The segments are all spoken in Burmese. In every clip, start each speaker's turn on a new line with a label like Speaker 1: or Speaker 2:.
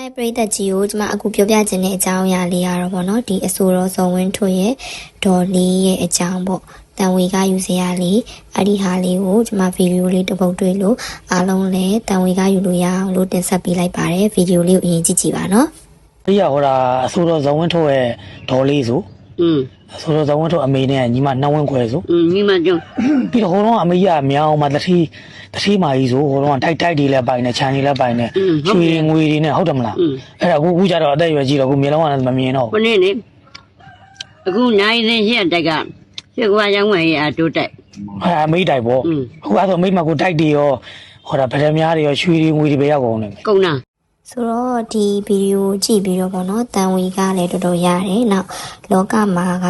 Speaker 1: ရဲ့ပရိသတ်ကြီးကိုကျမအခုပြောပြခြင်းတဲ့အကြောင်းအရာလေးရတော့ဗောနော်ဒီအဆိုတော်ဇော်ဝင်းထွန်းရဲ့ဒေါ်လေးရဲ့အကြောင်းပေါ့တန်ဝေကယူစရာလေးအဲ့ဒီဟာလေးကိုကျမဗီဒီယိုလေးတစ်ပုတ်တွေ့လို့အားလုံးလည်းတန်ဝေကယူလို့ရအောင်လို့တင်ဆက်ပေးလိုက်ပါတယ်ဗီဒီယိုလေးကိုအရင်ကြည့်ကြည့်ပါနော်
Speaker 2: ဒီကဟိုဒါအဆိုတော်ဇော်ဝင်းထုတ်ရဲ့ဒေါ်လေးဆို
Speaker 3: อืม
Speaker 2: အ ဆိုတော့ဇောင်းဝတ်ထုတ်အမေနဲ့ညီမနှောင်းဝင်းခွဲဆို
Speaker 3: ညီမကျုံ
Speaker 2: ပြီးတော့ဟိုတော့အမေကြီးကမြောင်းမှာတတိတတိမာကြီးဆိုဟိုတော့တိုက်တိုက်တွေလည်းပိုင်နေခြံတွေလည်းပိုင်နေချွေငွေတွေနဲ့ဟုတ်တယ်မလားအဲ့ဒါအခုအခုကျတော့အသက်အရွယ်ကြီးတော့အခုမျိုးလုံးကမမြင်တော့
Speaker 3: ဘူးနည်းနည်းအခုနိုင်စင်ရှက်တက်ကရှက်ကွာရောင်းဝယ်ရအတိုးတက်
Speaker 2: ဟာအမေတိုက်ပေါ့အခုအဲ့တော့အမေမကိုတိုက်တယ်ရောဟောတာဗရမများတွေရောရွှေတွေငွေတွေပဲရောက်ကုန်တယ်
Speaker 3: ကုန်လား
Speaker 1: ဆိုတော့ဒီဗီဒီယိုကြည့်ပြီးတော့ဗောနော်တန်ဝေကလည်းတော်တော်ရတယ်နောက်လောကမှာက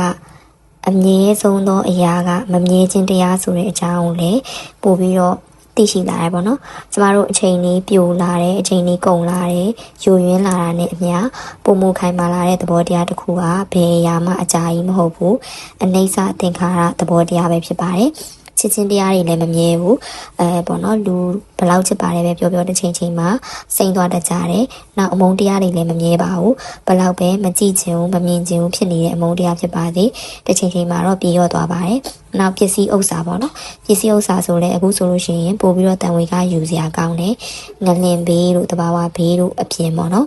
Speaker 1: အမြဲဆုံးသောအရာကမမြဲခြင်းတရားဆိုတဲ့အကြောင်းကိုလည်းပို့ပြီးတော့သိရှိလာတယ်ဗောနော်ကျမတို့အချိန်လေးပြိုလာတယ်အချိန်လေးကုန်လာတယ်ယိုယွင်းလာတာနဲ့အမျှပုံမခိုင်မာလာတဲ့သဘောတရားတစ်ခုကဘယ်အရာမှအကြာကြီးမဟုတ်ဘူးအနိစ္စသင်္ခါရသဘောတရားပဲဖြစ်ပါတယ် ချစ်ချင်းတရားတွေလည်းမမြဲဘူးအဲပေါ့နော်လူဘယ်လောက်ချစ်ပါတယ်ပဲပြောပြောတစ်ချိန်ချိန်မှာစိန်သွားတတ်ကြတယ်နောက်အမုန်းတရားတွေလည်းမမြဲပါဘူးဘယ်လောက်ပဲမကြည့်ချင်ဘူးမမြင်ချင်ဘူးဖြစ်နေတဲ့အမုန်းတရားဖြစ်ပါသေးတစ်ချိန်ချိန်မှာတော့ပြေရော့သွားပါတယ်နောက်ပစ္စည်းဥစ္စာပေါ့နော်ပစ္စည်းဥစ္စာဆိုလည်းအခုဆိုလို့ရှိရင်ပို့ပြီးတော့တန်ဝေကယူစရာကောင်းတယ်ငလင်ဘေးတို့တဘာဝဘေးတို့အပြင်ပေါ့နော်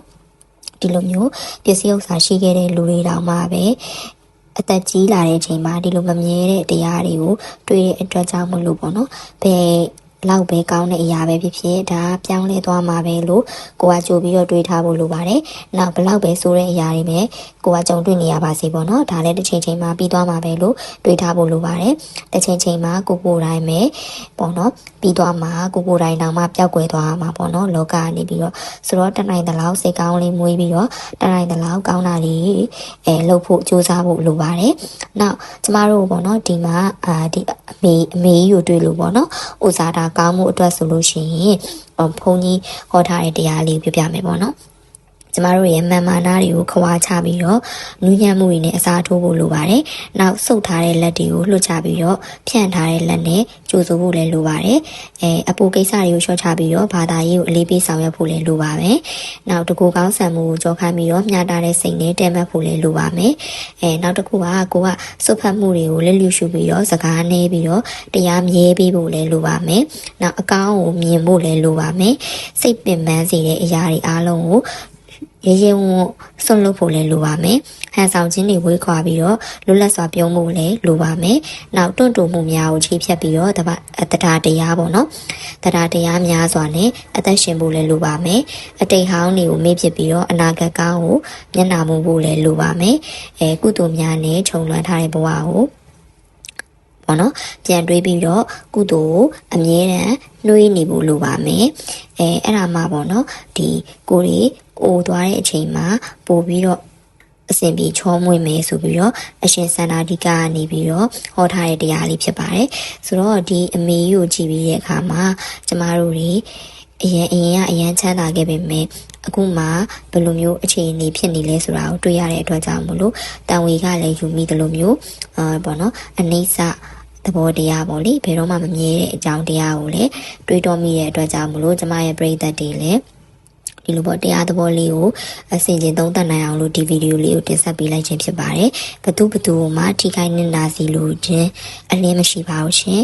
Speaker 1: ဒီလိုမျိုးပစ္စည်းဥစ္စာရှိခဲ့တဲ့လူတွေတောင်မှပဲ အသက်ကြီးလာတဲ့အချိန်မှာဒီလိုမမြဲတဲ့တရားတွေကိုတွေ့တဲ့အတွက်ကြောင့်မလို့ပေါ့နော်ဘယ် လောက်ပဲကောင်းတဲ့အရာပဲဖြစ်ဖြစ်ဒါပြောင်းလဲသွားမှာပဲလို့ကိုကကြိုပြီးတော့တွေးထားဖို့လိုပါတယ်။နောက်ဘလောက်ပဲဆိုတဲ့အရာတွေပဲကိုကကြုံတွေ့နေရပါစေပေါ့နော်။ဒါလည်းတစ်ချိန်ချိန်မှာပြီးသွားမှာပဲလို့တွေးထားဖို့လိုပါတယ်။တစ်ချိန်ချိန်မှာကိုကိုယ်တိုင်ပဲပေါ့နော်ပြီးသွားမှာကိုကိုယ်တိုင်တောင်မှပျောက်ကွယ်သွားမှာပေါ့နော်လောကကနေပြီးတော့ဆိုတော့တနိုင်တလောက်စိတ်ကောင်းလေးမွေးပြီးတော့တနိုင်တလောက်ကောင်းတာလေးအဲလှုပ်ဖို့စူးစမ်းဖို့လိုပါတယ်။နောက်ကျမတို့ပေါ့နော်ဒီမှာအာဒီအမေအမေကြီးကိုတွေ့လို့ပေါ့နော်။ဥစားတာကောင်းမှုအတွက်ဆိုလို့ရှိရင်အော်ဘုန်းကြီးဟောထားတဲ့တရားလေးကိုပြပြမယ်ပေါ့နော်။ ကျမတို့ရဲ့မာမာနာတွေကိုခွာချပြီးတော့နူးညံ့မှုတွေနဲ့အစားထိုးဖို့လိုပါတယ်။နောက်ဆုပ်ထားတဲ့လက်တွေကိုလှုပ်ချပြီးတော့ဖြန့်ထားတဲ့လက်နဲ့ကြိုးစိုးဖို့လည်းလိုပါတယ်။အဲအပူကိစ္စတွေကိုလျှော့ချပြီးတော့ဘာသာရေးကိုအလေးပေးဆောင်ရွက်ဖို့လည်းလိုပါမယ်။နောက်တကူကောင်းဆန်မှုကိုကြောခိုင်းပြီးတော့မျှတာတဲ့စိတ်နဲ့တဲမှတ်ဖို့လည်းလိုပါမယ်။အဲနောက်တစ်ခုကကိုကစွတ်ဖတ်မှုတွေကိုလက်လျူရှုပြီးတော့စကားနေပြီးတော့တရားမြဲပေးဖို့လည်းလိုပါမယ်။နောက်အကောင်းကိုမြင်ဖို့လည်းလိုပါမယ်။စိတ်ပင်ပန်းစေတဲ့အရာတွေအားလုံးကို ရေရဲဝံ့ဆွန့်လွတ်ဖို့လည်းလိုပါမယ်။ဟန်ဆောင်ခြင်းတွေဝေးခွာပြီးတော့လွတ်လပ်စွာပြုံးဖို့လည်းလိုပါမယ်။နောက်တွန့်တူမှုများကိုခြေဖြတ်ပြီးတော့တပတ်တရားတရားပေါ့နော်။တရားတရားများစွာနဲ့အသက်ရှင်ဖို့လည်းလိုပါမယ်။အတိတ်ဟောင်းတွေကိုမေ့ဖြစ်ပြီးတော့အနာဂတ်ကောင်းကိုမျက်နှာမူဖို့လည်းလိုပါမယ်။အဲကုသိုလ်များနဲ့ခြုံလွှမ်းထားတဲ့ဘဝကိုပေါ့နော်ပြန်တွေးပြီးတော့ကုသိုလ်ကိုအမြဲတမ်းနှွေးနေဖို့လိုပါမယ် အဲအဲ့ဒါမှပေါ့နော်ဒီကိုရီအိုသွားတဲ့အချိန်မှာပို့ပြီးတော့အစဉ်ပြေချောမွေ့မယ်ဆိုပြီးတော့အရှင်စန္ဒာဒီကကနေပြီးတော့ဟောထားတဲ့တရားလေးဖြစ်ပါတယ်ဆိုတော့ဒီအမေကြီးကိုကြည့်ပြီးတဲ့အခါမှာကျမတို့တွေအရင်အရင်ကအရင်ချမ်းသာခဲ့ပေမဲ့အခုမှဘယ်လိုမျိုးအခြေအနေဖြစ်နေလဲဆိုတာကိုတွေ့ရတဲ့အတွက်ကြောင့်မလို့တန်ဝေကလည်းယူမိတယ်လို့မျိုးအာပေါ့နော်အနိစ္စ သဘောတရားပေါ့လေဘယ်တော့မှမမြဲတဲ့အကြောင်းတရားကိုလည်းတွေးတော်မိတဲ့အတွက်ကြောင့်မလို့ကျမရဲ့ပြိသက်တွေလည်းဒီလိုပေါ့တရားသဘောလေးကိုအစင်ချင်းသုံးသပ်နိုင်အောင်လို့ဒီဗီဒီယိုလေးကိုတင်ဆက်ပေးလိုက်ခြင်းဖြစ်ပါတယ်ဘသူဘသူမှထိခိုက်နေတာစီလို့ခြင်းအလင်းမရှိပါဘူးရှင်